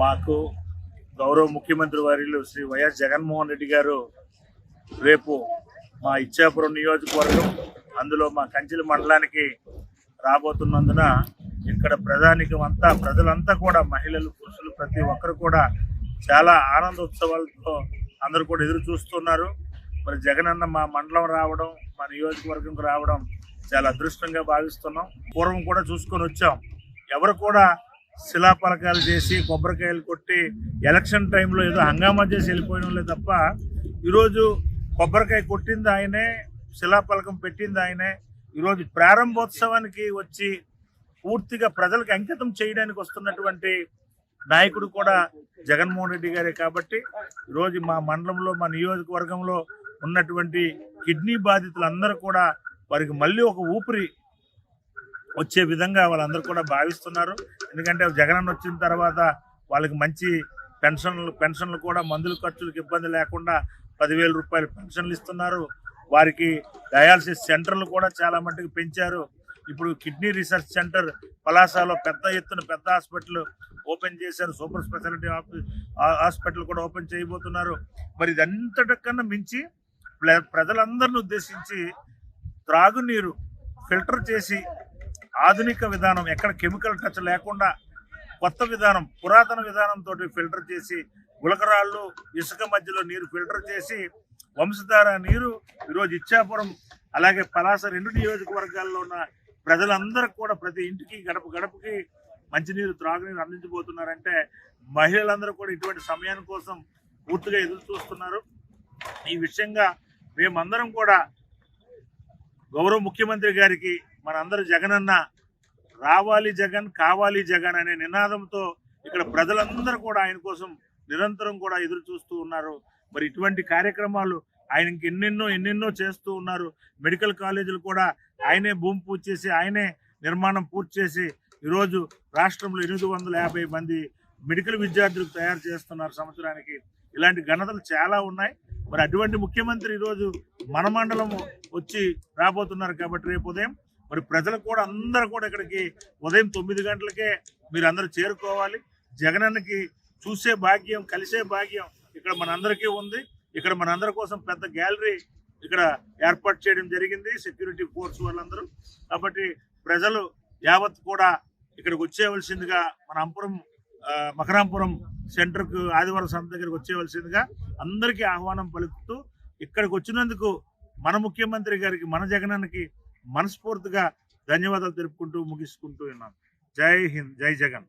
మాకు గౌరవ ముఖ్యమంత్రి వర్యులు శ్రీ వైఎస్ జగన్మోహన్ రెడ్డి గారు రేపు మా ఇచ్చాపురం నియోజకవర్గం అందులో మా కంచెల మండలానికి రాబోతున్నందున ఇక్కడ ప్రధానికం అంతా ప్రజలంతా కూడా మహిళలు పురుషులు ప్రతి ఒక్కరు కూడా చాలా ఆనందోత్సవాలతో అందరూ కూడా ఎదురు చూస్తున్నారు. మరి జగన్ మా మండలం రావడం మా నియోజకవర్గంకు రావడం చాలా అదృష్టంగా భావిస్తున్నాం. పూర్వం కూడా చూసుకొని వచ్చాం. ఎవరు కూడా శిలాపలకాలు చేసి కొబ్బరికాయలు కొట్టి ఎలక్షన్ టైంలో ఏదో హంగామా చేసి వెళ్ళిపోయినలే తప్ప ఈరోజు కొబ్బరికాయ కొట్టింది ఆయనే శిలాపలకం పెట్టింది ఆయనే. ఈరోజు ప్రారంభోత్సవానికి వచ్చి పూర్తిగా ప్రజలకు అంకితం చేయడానికి వస్తున్నటువంటి నాయకుడు కూడా జగన్మోహన్ రెడ్డి గారే కాబట్టి ఈరోజు మా మండలంలో మా నియోజకవర్గంలో ఉన్నటువంటి కిడ్నీ బాధితులందరూ కూడా వారికి మళ్ళీ ఒక ఊపిరి వచ్చే విధంగా వాళ్ళందరూ కూడా భావిస్తున్నారు. ఎందుకంటే జగనన్న వచ్చిన తర్వాత వాళ్ళకి మంచి పెన్షన్లు పెన్షన్లు కూడా మందుల ఖర్చులకు ఇబ్బంది లేకుండా పదివేల రూపాయలు పెన్షన్లు ఇస్తున్నారు. వారికి డయాలసిస్ సెంటర్లు కూడా చాలా మట్టుకు పెంచారు. ఇప్పుడు కిడ్నీ రీసెర్చ్ సెంటర్ పలాసాలో పెద్ద ఎత్తున పెద్ద హాస్పిటల్ ఓపెన్ చేశారు. సూపర్ స్పెషాలిటీ హాస్పిటల్ కూడా ఓపెన్ చేయబోతున్నారు. మరి ఇదంతటికన్నా మించి ప్రజలందరిని ఉద్దేశించి త్రాగునీరు ఫిల్టర్ చేసి ఆధునిక విధానం ఎక్కడ కెమికల్ టచ్ లేకుండా కొత్త విధానం పురాతన విధానంతో ఫిల్టర్ చేసి గులకరాళ్ళు ఇసుక మధ్యలో నీరు ఫిల్టర్ చేసి వంశధార నీరు ఈరోజు ఇచ్చాపురం అలాగే పలాస రెండు నియోజకవర్గాల్లో ఉన్న ప్రజలందరూ కూడా ప్రతి ఇంటికి గడప గడపకి మంచినీరు త్రాగునీరు అందించబోతున్నారంటే మహిళలందరూ కూడా ఇటువంటి సమయాని కోసం పూర్తిగా ఎదురు చూస్తున్నారు. ఈ విషయంగా మేమందరం కూడా గౌరవ ముఖ్యమంత్రి గారికి మనందరూ జగనన్న. రావాలి జగన్ కావాలి జగన్ అనే నినాదంతో ఇక్కడ ప్రజలందరూ కూడా ఆయన కోసం నిరంతరం కూడా ఎదురు చూస్తూ ఉన్నారు. మరి ఇటువంటి కార్యక్రమాలు ఆయనకి ఎన్నెన్నో ఎన్నెన్నో చేస్తూ ఉన్నారు. మెడికల్ కాలేజీలు కూడా ఆయనే భూమి పూర్తి చేసి ఆయనే నిర్మాణం పూర్తి చేసి ఈరోజు రాష్ట్రంలో ఎనిమిది వందల యాభై మంది మెడికల్ విద్యార్థులకు తయారు చేస్తున్నారు సంవత్సరానికి. ఇలాంటి ఘనతలు చాలా ఉన్నాయి. మరి అటువంటి ముఖ్యమంత్రి ఈరోజు మన మండలం వచ్చి రాబోతున్నారు కాబట్టి రేపు ఉదయం మరి ప్రజలు కూడా అందరూ కూడా ఇక్కడికి ఉదయం తొమ్మిది గంటలకే మీరు అందరూ చేరుకోవాలి. జగనన్నకి చూసే భాగ్యం కలిసే భాగ్యం ఇక్కడ మనందరికీ ఉంది. ఇక్కడ మనందరి కోసం పెద్ద గ్యాలరీ ఇక్కడ ఏర్పాటు చేయడం జరిగింది సెక్యూరిటీ ఫోర్స్ వాళ్ళందరూ. కాబట్టి ప్రజలు యావత్ కూడా ఇక్కడికి వచ్చేవలసిందిగా మన అంపురం మకరాంపురం సెంటర్కు ఆదివారం సంత దగ్గరికి వచ్చేవలసిందిగా అందరికీ ఆహ్వానం పలుకుతూ ఇక్కడికి వచ్చినందుకు మన ముఖ్యమంత్రి గారికి మన జగనన్నకి మనస్ఫూర్తిగా ధన్యవాదాలు తెలుపుకుంటూ ముగిసుకుంటూ ఉన్నాను. జై హింద్ జై జగన్.